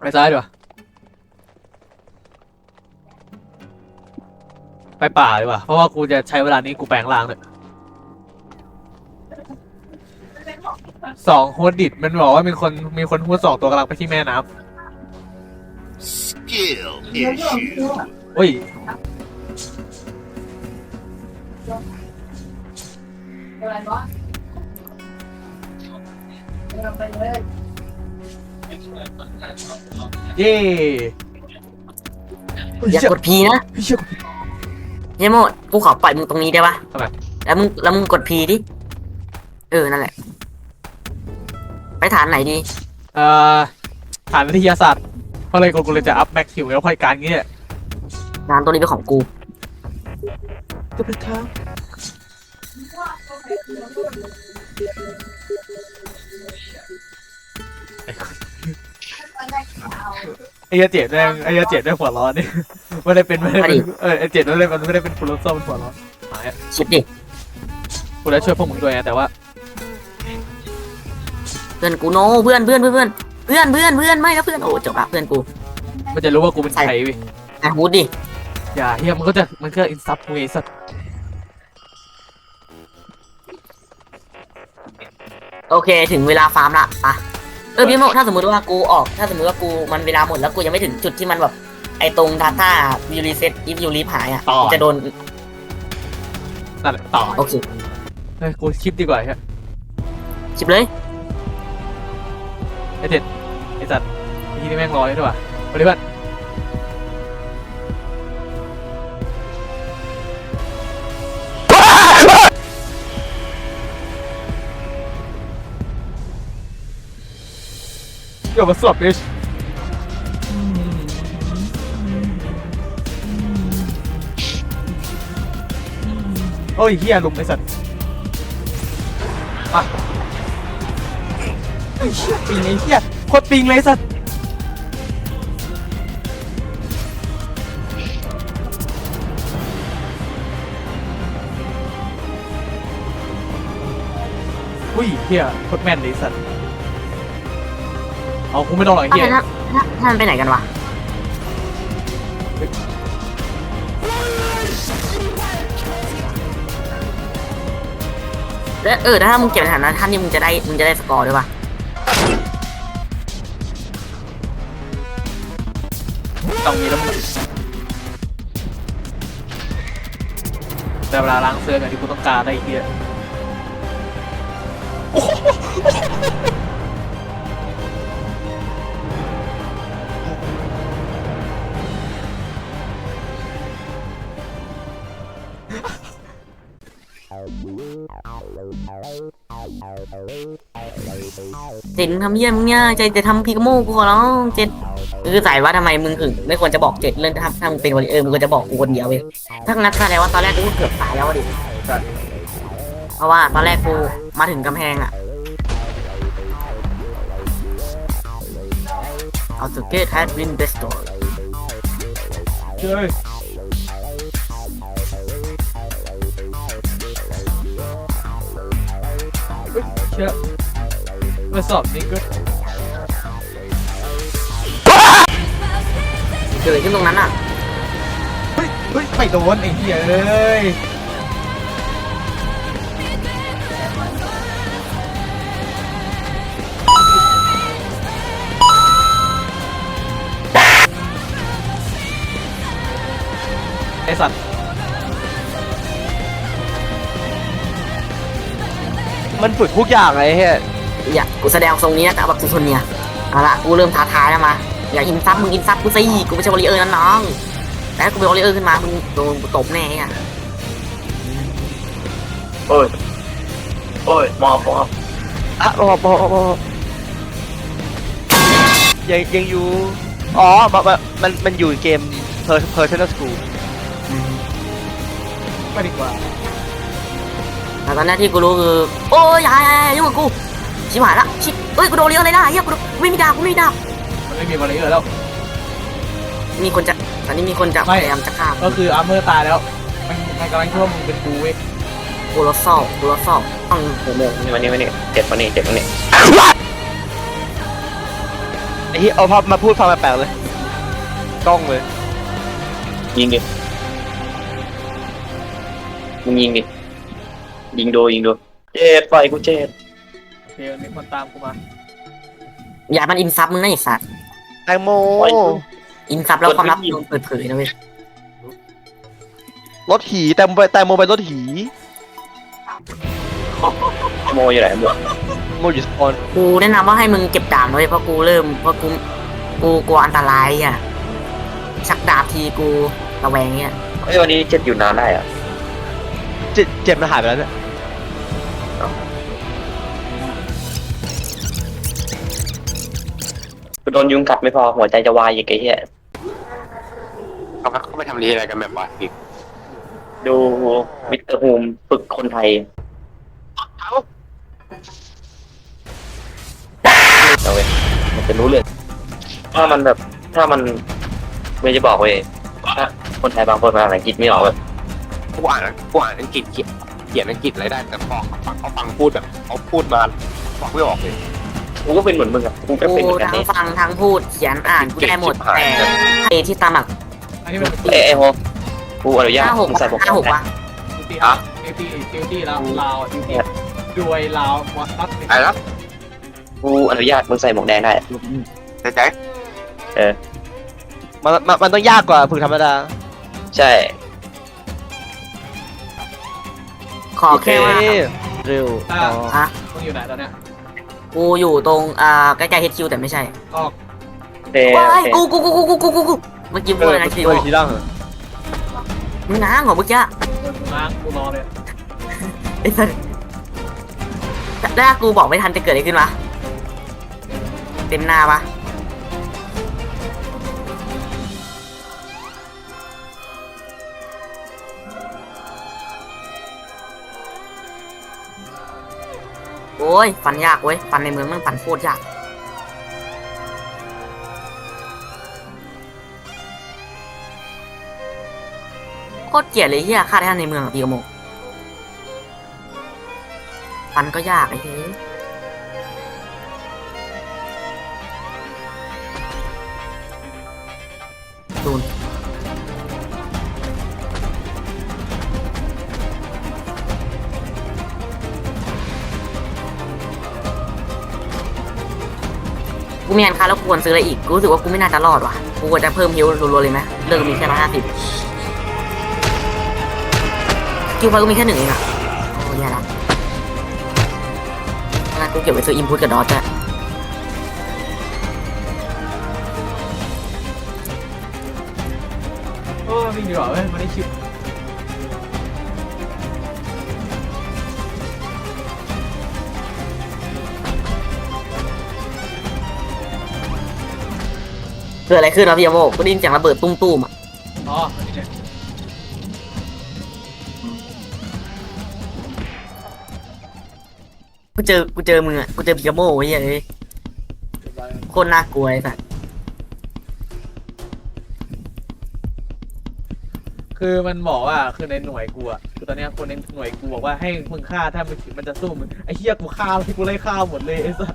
ไปซ้ายดีกว่าไปป่าดีกว่า เพราะว่ากูจะใช้เวลานี้กูแปลงร่างเลยสองโฮดดิดมันบอกว่ามีคนมีคนพูดสองตัวกำลังไปที่แม่น้ Skill issue. ำอุ้ย อะไรวะไปเลย เย่อย่ากดพีนะเชี่ยเยโมกูขอปล่อยมึงตรงนี้ได้ปะทำไมแล้วมึงแล้วมึงกดพีดิ เออ นั่นแหละ ไปฐานไหนดี เอ่อฐานวิทยาศาสตร์เพราะเลยกูเลยจะอัพแม็กคิวแล้วค่อยการงี้เนี่ยฐานตัวนี้เป็นของกูจะไปทาง ไอ้เหี้ยเจ็ดแม่งไอ้เหี้ยเจ็ดแม่งหัวร้อนนี่ไม่ได้เป็นไม่ได้เป็นเออไอ้เจ็ดไม่ได้มันไม่ได้เป็นคุณรถส้มมันหัวร้อนหายอะชิปดิกูได้ช่วยพวกมึงด้วยนะแต่ว่าเพื่อนกูโนเพื่อนเพื่อนเพื่อนเพื่อนเพื่อนเพื่อนเพื่อนไม่นะเพื่อนโอ้จบละเพื่อนกูมันจะรู้ว่ากูเป็นใครเวิอะฮูดดิอย่าเฮียมันก็จะมันก็อินซับกูไอ้สัตว์โอเคถึงเวลาฟาร์มละอะเออพี่โมถ้าสมมติว่ากูออก ถ้าสมมติว่ากูมันเวลาหมดแล้วกูยังไม่ถึงจุดที่มันแบบไอตรง Data v i w Reset if you leave หายอะกูจะโดนนั่นแหละต่อโอเคเฮ้ยกูคลิปดีกว่าเฮียชิปเลย ไอ้เจ็ดไอ้สัตว์ไอ้ที่นี่แม่งรอเลยด้วยว่ะไปดิเพื่อนเดี๋ยวมาสอบดิโอ้ยเฮียลุมไอ้สัต ว์มาไอ้เฮียปิงไอ้เฮียโคตรปิงเลยสัตว์อุ้ยเฮียโคตรแม่นเลยสัตว์ เอากูไม่ต้องหรอกไอ้ถ้าเฮียถ้าถ้าถ้ามันไปไหนกันวะแล้วเออถ้ามึงเก็บในฐานะท่านนี่มึงจะได้มึงจะได้สกอร์ด้วยปะต้องมีแล้วมึงแต่เวลาล้างเสื้อกันที่กูต้องการได้ไอ้เฮียเจ็ดทำเยี่ยมงเนี่ยใจจะทำพีกโมกูขอร้องเจ็ดคือใส่ว่าทำไมมึงถึงไม่ควรจะบอกเจ็ดเรื่องถ้าถ้างเป็นวอลเลเยอร์มึงควรจะบอกกูคนเดียวเองถ้างั้นแสดงว่าตอนแรกกูเกือบตายแล้วอะดิเพราะว่าตอนแรกกูมาถึงกำแพงอะเอาสเกตแฮดวินเบสตอร์เฮ้ยเฮ้ยเชื่อ มาสอบนี่ก็เกิดขึ้นตรงนั้นอะเฮ้ยเฮ้ยไม่โดนไอ้เหี้ยเอ้ยไอสัตว์ มันฝึกทุกอย่างเลยเฮ้ย อยากกูแสดงทรงนี้นะแต่แบบกูทนเนี่ยเอาละกูเริ่มท้าทายแล้วมาอยากอินซับมึงอินซับกูสิกูไม่ใช่วอลเลเยอร์นะน้องแต่ถ้ากูเป็นวอลเลเยอร์ขึ้นมามึงโดนกูตบแน่อะโอ้ยโอ้ยหมอบหมอบอะหมอบหมอบหมอบยังยังอยู่อ๋อมันมันมันมันอยู่เกม Per- Personal School ไปดีกว่าแต่ตอนแรกที่กูรู้คือ โอ้ยอย่าอย่าอย่ายุ่งกับกู ชิบหายละชิบเอ้ยกูโดนเลี้ยงเลยนะเฮียกูโดนไม่มีดาบกูไม่มีดาบมันไม่มีบอลเลเยอร์แล้วมีคนจะตอนนี้มีคนจะไม่พยายามจะฆ่าก็คืออาร์เมอร์ตายแล้ว มันมันกำลังคิดว่ามึงเป็นกูเว้ยกูรถซ่อกูรถซ่อต้องโหโมงนี่วันนี้วันนี้เจ็บวันนี้เจ็บวันนี้ไอ้ที่เอาภาพมาพูดฟังแปลกๆเลยกล้องเลยยิงดิมึงยิงดิยิงโดยิงโดเจ็ดปล่อยกูเจ็ดโอเค มีคนตามกูมาอย่ามันอินซับมึงนะไอ้สัตว์แตงโมอินซับแล้วความลับมึงเปิดเผยนะเว้ยรถหีแตงโมแตงโมไปรถหีโมอยู่ไหนหมดโมอยู่สปอนกูแนะนำว่าให้มึงเก็บดาบนะเว้ยเพราะกูเริ่มเพราะกูกูกลัวอันตรายอะชักดาบทีกูระแวงเนี่ยเฮ้ยวันนี้เจ็ดอยู่นานได้อะเจ็บเจ็บมันหายไปแล้วเนี่ย โดนยุงกัดไม่พอหัวใจจะวายอีกไอ้เหี้ยเขาเขาไปทำรีอะไรกันแบบว่าอีกดูมิสเตอร์ฮูมฝึกคนไทยเอาเว้ยมันจะรู้เลยถ้ามันแบบถ้ามันไม่จะบอกเว้ยถ้าคนไทยบางคนมาอ่านอังกฤษไม่ออกแบบกูอ่านกูอ่านอังกฤษเขียนเขียนอังกฤษอะไรได้ แต่พอเขาฟังเขาฟังพูดแบบเขาพูดมาบอกไม่ออกเลย กูก็เป็นเหมือนมึงอะกูก็เป็นเหกูมือนกันทั้งนี่ฟังทั้งพูดเขียนอ่านกูได้หมดแต่ไอ้ที่ตามหลักอันนี้เป็นเอ้ยไอ้โฮกูอนุญาตห้าหกมึงใส่หมวกห้าหกนะวะดิวตี้อะดิวตี้ดิวตี้ลาวลาวดิวตี้ด้วยลาววัดตัดไอ้แล้วกูอนุญาตมึงใส่หมวกแดงได้ใจใจมันมันมันต้องยากกว่าฝึกธรรมดา ใช่ ขอแค่ว่าเอ๊ะเร็วอ๋อ ฮะมึงอยู่ไหนตอนเนี้ย กูอยู่ตรงอ่าใกล้ๆเฮดคิวแต่ไม่ใช่ออกเต้ว้ายกูกูกูกูกูกูกูกูเมื่อกี้พูดอะไรนะคิเอวอทีล่างเหรอมึงง้างเหรอเมื่อกี้มากูรอเลยไอ้สัสถ้ากูบอกไม่ทันจะเกิดอะไรขึ้นวะเต็มหน้าปะ โอ้ยฟันยากเว้ยฟันในเมืองมันฟันโคตรยากโคตรเกลียดเลยเฮียฆ่าได้ในเมืองอะพี่กโมกฟันก็ยากไอ้เฮ้ กูมีงานค้าแล้วกูควรซื้ออะไรอีก กูรู้สึกว่ากูไม่น่าจะรอดว่ะ กูควรจะเพิ่มฮิวรัวๆเลยไหมเลิกมีแค่ร้อยห้าสิบคิวไฟก็มีแค่หนึ่งเองอะโอ้ยแย่ละงั้นกูเก็บไว้ซื้ออินพุตกับดอทอะเออวิ่งดีกว่าเว้ยมันได้ชิป เกิดอะไรขึ้นวะพี่อโมกูได้ยินเสียงระเบิดตุ้มๆอะอ๋ออันนี้เนี่ยกูเจอกูเจอมึงอะกูเจอพี่อโมไอ้เหี้ยเลยโคตรน่ากลัวไอ้สัสคือมันบอกว่าคือในหน่วยกูอะคือตอนเนี้ยคนในหน่วยกูบอกว่าให้มึงฆ่าถ้ามึงมันจะสู้มึงไอ้เหี้ยกูฆ่าที่กูไล่ฆ่าหมดเลยไอ้สัส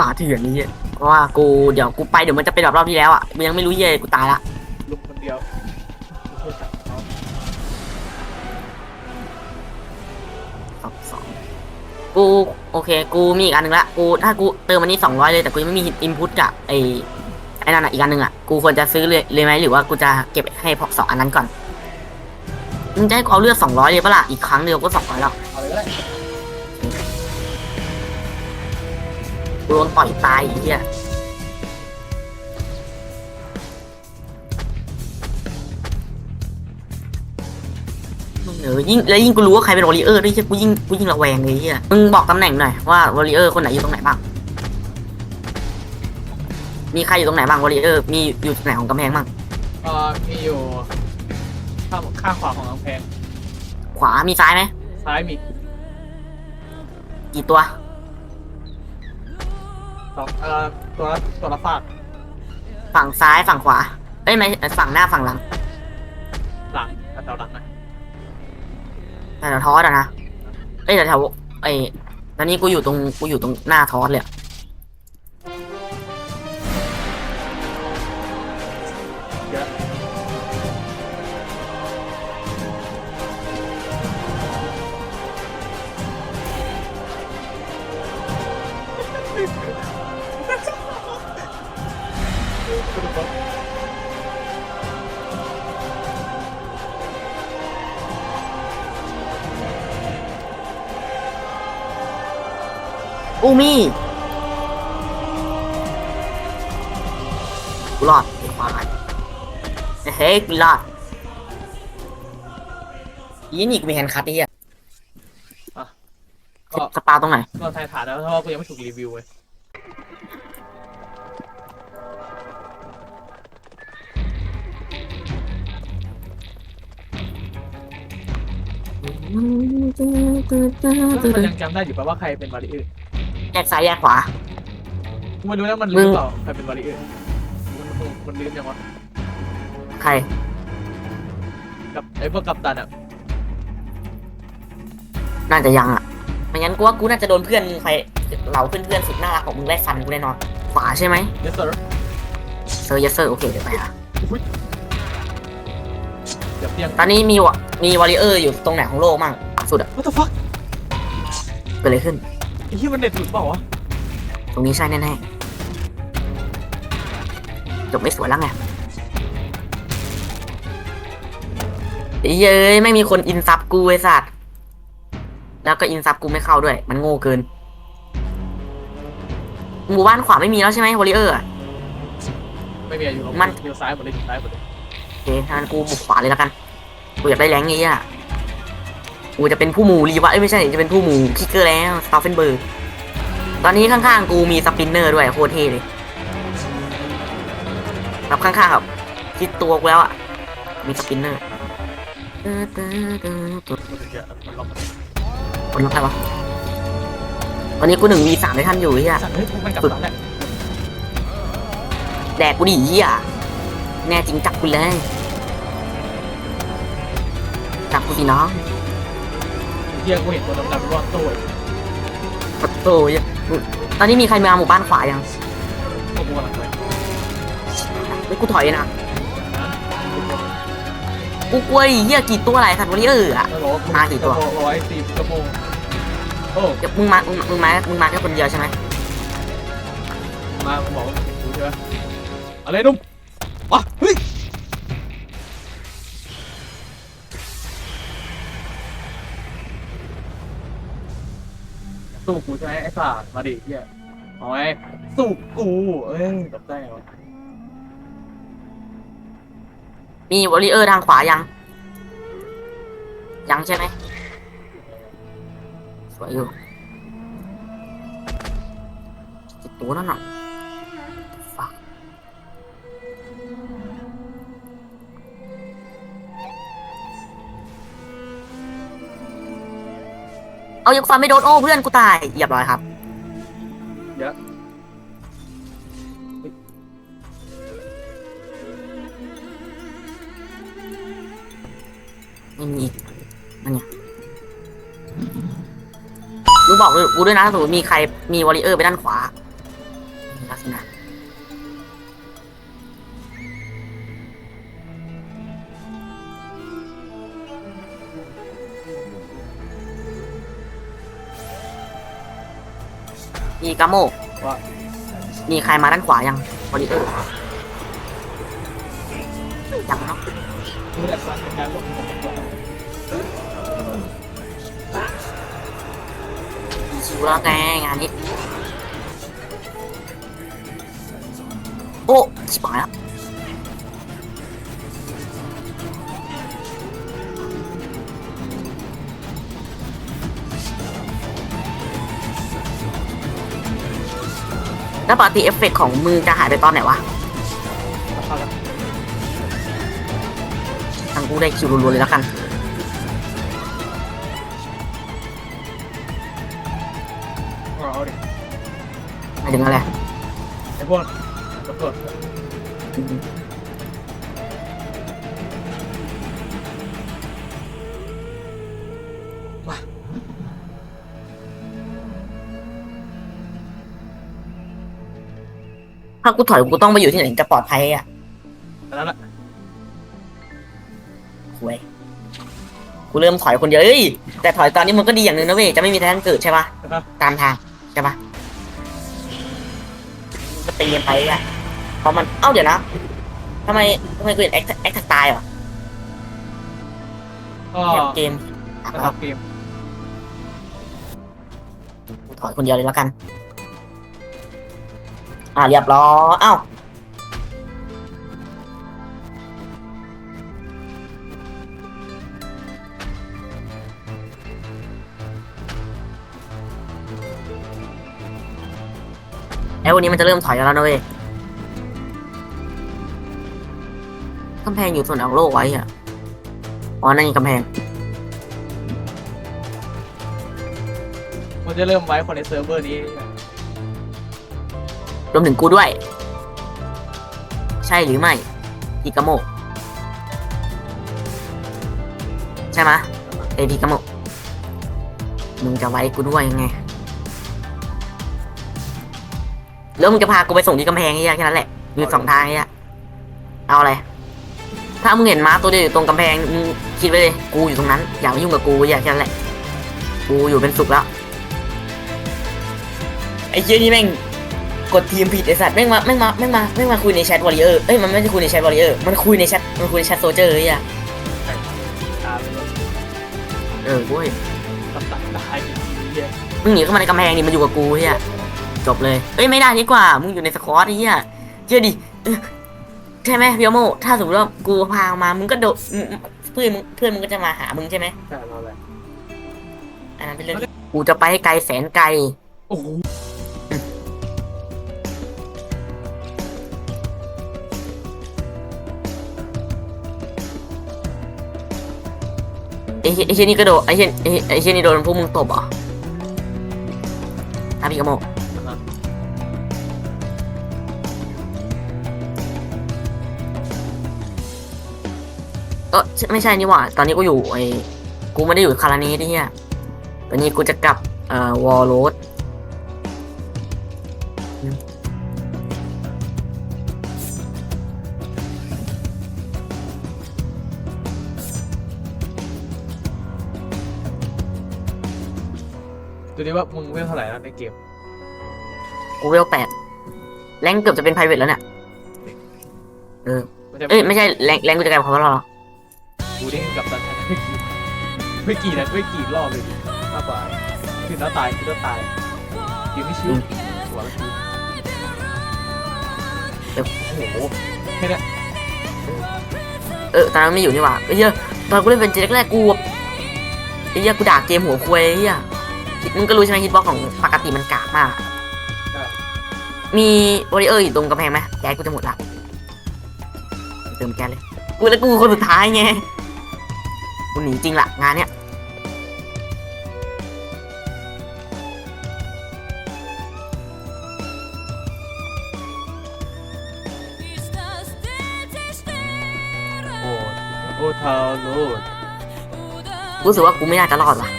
หมาเถื่อนนี่เหี้ยเพราะว่ากูเดี๋ยวกูไปเดี๋ยวมันจะเป็นแบบรอบที่แล้วอะมึงยังไม่รู้เหี้ยกูตายละลุมคนเดียวกูช่วยจับเขาสองสองกูโอเค กูมีอีกอันหนึ่งละกูถ้ากูเติมอันนี้สองร้อยเลยแต่กูยังไม่มีอินพุตกับไอ้ไอ้นั่นอะอีกอันหนึ่งอะกูควรจะซื้อเลยเลยไหมหรือว่ากูจะเก็บให้พอสองอันนั้นก่อนมึงจะให้กูเอาเลือดสองร้อยเลยปะล่ะอีกครั้งเดียวก็สองร้อยแล้ว เอาเลยก็ได้ โดนต่อยตายไอ้เหี้ยเออยิ่งแล้วยิ่งกูรู้ว่าใครเป็นวอริเออร์ด้วยใช่กูยิ่งกูยิ่งระแวงเลยไอ้เหี้ยมึงบอกตำแหน่งหน่อยว่าวอริเออร์คนไหนอยู่ตรงไหนบ้าง มีใครอยู่ตรงไหนบ้างวอริเออร์มีอยู่ตรงไหนของกำแพงบ้างเอ่อมีอยู่ข้างข้างขวาของกำแพงขวามีซ้ายไหมซ้ายมีกี่ตัว สองเอ่อตัวละตัวละฝากฝั่งซ้ายฝั่งขวาเอ้ยไม่ฝั่งหน้าฝั่งหลังหลังแถวหลังนะแต่เราทอสอะนะเอ้ยอ้ยแถวๆไอ้ตอนนี้กูอยู่ตรงกูอยู่ตรงหน้าทอสเลยอะ อูมี่กูรอดไอ้ควายเฮ้ยกูรอดยี่นี่กูมีแฮนด์คัตไอ้เหี้ยก็ สปาตรงไหน ก็ทายฐานแล้วเพราะว่ากูยังไม่ถูกรีวิวเว้ยแล้วมันยังจำได้อยู่ปะว่าใครเป็นบาริเออร์แย กซ้ายแยกขวา กูไม่รู้นะมันมึลืงมเปล่าใครเป็นบาริเออร์มันมันลืมยังวะใคร กับไอ้พวกกัปตันอะน่าจะยังอะไม่งั้นกูว่ากูน่าจะโดนเพื่อนใครเหล่าเพื่อนๆสุดน่ารักของมึงไล่ฟันกูแน่นอน ขวาใช่ไหมเยสเซอร์เซอร์เยสเซอร์โอเคเดี๋ยวไปหาเดี๋ยวเตียงตอนนี้มีวะมีวอริเออร์อยู่ตรงไหนของโลกมั่งสุดอะ what the fuck เกิดอะไรขึ้น ไอ้ที่มันเน็ตหลุดเปล่าวะตรงนี้ใช่แน่ๆจบไม่สวยแล้วไงไอ้เย้ยไม่มีคนอินซับกูไอ้สัตว์แล้วก็อินซับกูไม่เข้าด้วย มันโง่เกิน หมู่บ้านขวาไม่มีแล้วใช่ไหมวอริเออร์ไม่มีอะไรอยู่หรอกมันเดียวซ้ายหมดเลยอยู่ซ้ายหมดเลยโอเคงั้นกูบุกขวาเลยแล้วกันกูอยากได้แรงนี้อะ กูจะเป็นผู้หมู่รีวะเอ้ยไม่ใช่จะเป็นผู้หมู่คิกเกอร์แล้วสตาฟเฟนเบิร์กตอนนี้ข้างๆกูมีสปินเนอร์ด้วยโคตรเท่เลยแบบข้างๆแบบคิดตัวกูแล้วอะมีสปินเนอร์มันถึงจะมันล็อกคนรับใครวะตอนนี้กูหนึ่งวีสามได้ทันอยู่เฮียสั่งเฮ้ยกูมันกัปตันแหละแดกกูดิเฮียแน่จริงจับกูเลยจับกูสิน้องเฮียกูเห็นตัวดำๆรอดตัวปะโต้ยตอนนี้มีใครมาหมู่บ้านขวายังพวกกูกำลังไปเฮ้ยกูถอยนะ กูกลัวไอ้เหี้ยกี่ตัวอะไรสัตว์วอริเออร์อะแล้วบอกว่ากูมากี่ตัว ร้อยสี่ชั่วโมงโอ้เดี๋ยวมึงมามึงมึงมามึงมาแค่คนเดียวใช่ไหมมากูบอกว่ามึงเห็นกูใช่ไหมอะไรนุ่มวะเฮ้ย สู้กูใช่ไหมไอ้สัตว์มาดิเฮียเอาไงสู้กูเอ้ยแบบได้ไงวะมีวอริเออร์ทางขวายัง ยังใช่ไหมสวยอยู่ตตัวนั่นน่ะ เอายังฟันไม่โดนโอ้เพื่อนกูตายเหยียบร้อยครับ เยอะไม่มีอีกนั่นไงมึงบอกเลยกูด้วยนะถ้าสมมติมีใครมีวอริเออร์ไปด้านขวา มีกาโมว่ามีใครมาด้านขวายังวอริเออร์ยังเนาะนี่แหละสัตว์เป็นการลบของผมมีชิวแล้วแกงานนี้ โอ้ชิบหายแล้ว แล้วปกติเอฟเฟกต์ของมือจะหายไปตอนไหนวะเข้าแล้วทางกูได้คิวรัวๆเลยแล้วกันเอาดิหมายถึงอะไรไอ้พวกตำรวจ ถ้ากูถอยกูต้องไปอยู่ที่ไหนจะปลอดภัยอะอันนั้นแหละหวยกูเริ่มถอยคนเดียวเอ้ยแต่ถอยตอนนี้มันก็ดีอย่างหนึ่งนะเว้ยจะไม่มีแท้งเกิดใช่ปะตามทางใช่ปะมันจะตีกันไปอะเพราะมันเอ้าเดี๋ยวนะทำไมทำไมกูเห็นแอคแอคตายเหรอก็แข่งเกมอะนะครับเกม กูถอยคนเดียวเลยแล้วกัน อ่าเรียบร้อยเอ้าไอ้วันนี้มันจะเริ่มถอยแล้วนะเว้ยกำแพงอยู่ส่วนของโลกไว้อะอ๋อ นั่นไงกำแพง มันจะเริ่มไว้คนในเซิร์ฟเวอร์นี้ รวมถึงกูด้วย ใช่หรือไม่พิกาโมใช่ไหมะเอพิกาโมมึงจะไว้กูด้วยยังไงแล้วมึงจะพากูไปส่งที่กำแพงไอ้เหี้ยแค่นั้นแหละมีสองทางไอ้เหี้ยเอาอะไร ถ้ามึงเห็นม้าตัวเดียวอยู่ตรงกำแพงมึงคิดไว้เลยกูอยู่ตรงนั้น อย่ามายุ่งกับกูไอ้เหี้ยแค่นั้นแหละ กูอยู่เป็นสุขแล้วไอ้เหี้ยนี่แม่ง กดทีมผิดไอสัตว์แม่งมาแม่งมาแม่งมาแม่งมาคุยในแชทวอลเลเยอร์เอ้ยมันไม่ใช่คุยในแชทวอลเลเยอร์มันคุยในแชทมันคุยในแชทโซเจอร์ไอ้เหี้ยตามเลยเออเว้ยตัดตัดตายจริงๆเนี่ยมึงหนีเข้ามาในกำแพงนี่มันอยู่กับกูไอ้เหี้ยจบเลยเอ้ยไม่ได้ดีกว่ามึงอยู่ในสควอตไอ้เหี้ยเชื่อดิเออใช่ไหมพี่โมถ้าสมมติว่ากูพามามึงก็โดดมึงเพื่อนมึงเพื่อนมึงก็จะมาหามึงใช่ไหมใช่เราเลยอันนั้นเป็นเรื่องกูจะไปให้ไกลแสนไกลโอ้ อ้เหี้ยไอ้เชี่ยนี่ก็โดดไอ้เชี่ยไอ้ไอ้เชี่ยนี่โดนพวกมึงตบเหรออะพี่กโมเออไม่ใช่นี่หว่า ตอนนี้กูอยู่ไอ้กูไม่ได้อยู่คารานีที่เฮียตอนนี้กูจะกลับเอ่อวอลโรด ดูดิว่ามึงเวลเท่าไหร่แล้วในเกมกูเวลแปดแรงเกือบจะเป็นไพรเวทแล้วเนี่ยไม่ใช่เอ้ยไม่ใช่แรงแรงกูจะกลายเป็นของเราหรอกูได้กับตันไม่กี่ไม่กี่นะไม่กี่รอบเลยมากกว่าคือแล้วตายคือแล้วตายยิงไม่ชิวหัวแล้วชิวโอ้โหแค่เนี้ยเออตอนนั้นไม่อยู่นี่หว่าไอ้เหี้ยตอนกูเล่นเป็นเจแรกๆกูแบบไอ้เหี้ยกูด่าเกมหัวควยไอ้เหี้ย มึงก็รู้ใช่ไหมฮิตบ็อกของปกติมันกากมาก มีวอริเออร์อยู่ตรงกำแพงไหมแก๊สกูจะหมดละเติมแก๊สเลย กูแล้วกูคนสุดท้ายไง กูหนีจริงละงานเนี้ยโอ้โอ้ทาวโลดกูรู้สึกว่ากูไม่น่าจะรอดว่ะ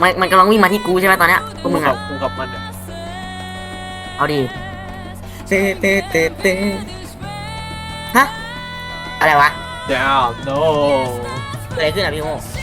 มันมันกำลังวิ่งมาที่กูใช่ไหมตอนเนี้ยพวกมึงกัอะบกูกับมันเนี่ยเอาดิเตเตเตเตฮะอะไรวะเดี๋ยว no เกิดอะไรขึ้นอะพี่โมเ